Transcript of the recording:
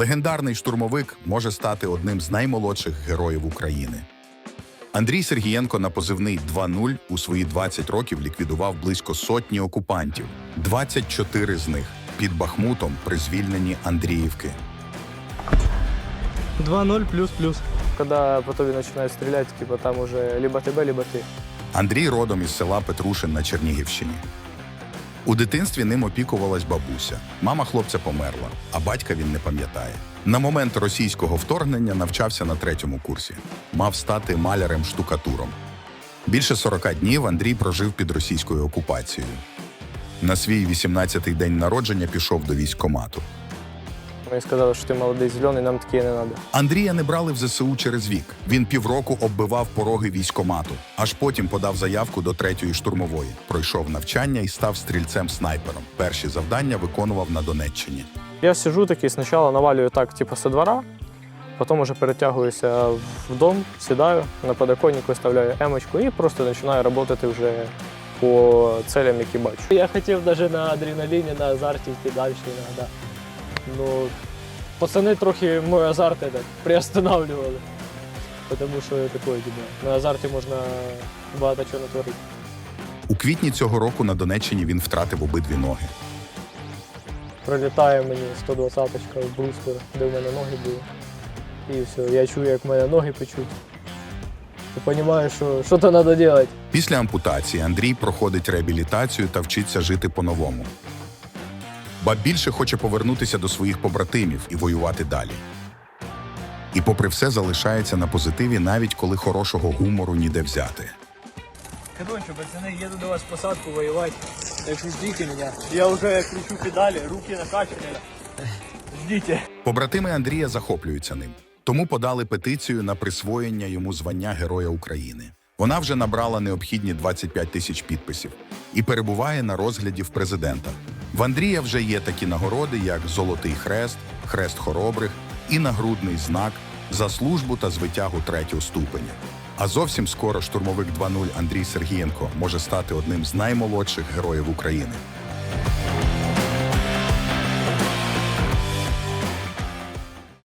Легендарний штурмовик може стати одним з наймолодших героїв України. Андрій Сергієнко на позивний 2.0 у свої 20 років ліквідував близько сотні окупантів, 24 з них під Бахмутом при звільненні Андріївки. 2-0 плюс-плюс. Когда по тобі починають стріляти, типу там уже либо тебе, либо ти. Андрій родом із села Петрушин на Чернігівщині. У дитинстві ним опікувалась бабуся. Мама хлопця померла, а батька він не пам'ятає. На момент російського вторгнення навчався на третьому курсі. Мав стати малярем-штукатуром. Більше 40 днів Андрій прожив під російською окупацією. На свій 18-й день народження пішов до військкомату. Мені сказали, що ти молодий зелений, нам такі не треба. Андрія не брали в ЗСУ через вік. Він півроку оббивав пороги військкомату, аж потім подав заявку до третьої штурмової. Пройшов навчання і став стрільцем-снайпером. Перші завдання виконував на Донеччині. Я сижу такий, спочатку навалюю так, типу, со двора, потім уже перетягуюся в дом, сідаю, на подоконник виставляю емочку і просто починаю працювати вже по целям, які бачу. Я хотів навіть на адреналіні, на азарті йти далі іноді. Ну, пацани трохи мой азарт этот, приостанавливали. Тому що такое, типу, на азарті можна багато чого натворити. У квітні цього року на Донеччині він втратив обидві ноги. Пролітає мені 120-ка в бруствер, де в мене ноги були. І все, я чую, як в мене ноги печуть. І розумію, що що то треба робити. Після ампутації Андрій проходить реабілітацію та вчиться жити по-новому. Ба більше хоче повернутися до своїх побратимів і воювати далі. І попри все залишається на позитиві, навіть коли хорошого гумору ніде взяти. Короче, пацаны, еду до вас в посадку воевать. Так что ждите меня. Я уже кручу педали, руки накачаны. Ждите. Побратими Андрія захоплюються ним, тому подали петицію на присвоєння йому звання Героя України. Вона вже набрала необхідні 25 тисяч підписів і перебуває на розгляді в президента. В Андрія вже є такі нагороди, як Золотий Хрест, Хрест Хоробрих і нагрудний знак за службу та звитягу третього ступеня. А зовсім скоро штурмовик 2.0 Андрій Сергієнко може стати одним з наймолодших героїв України.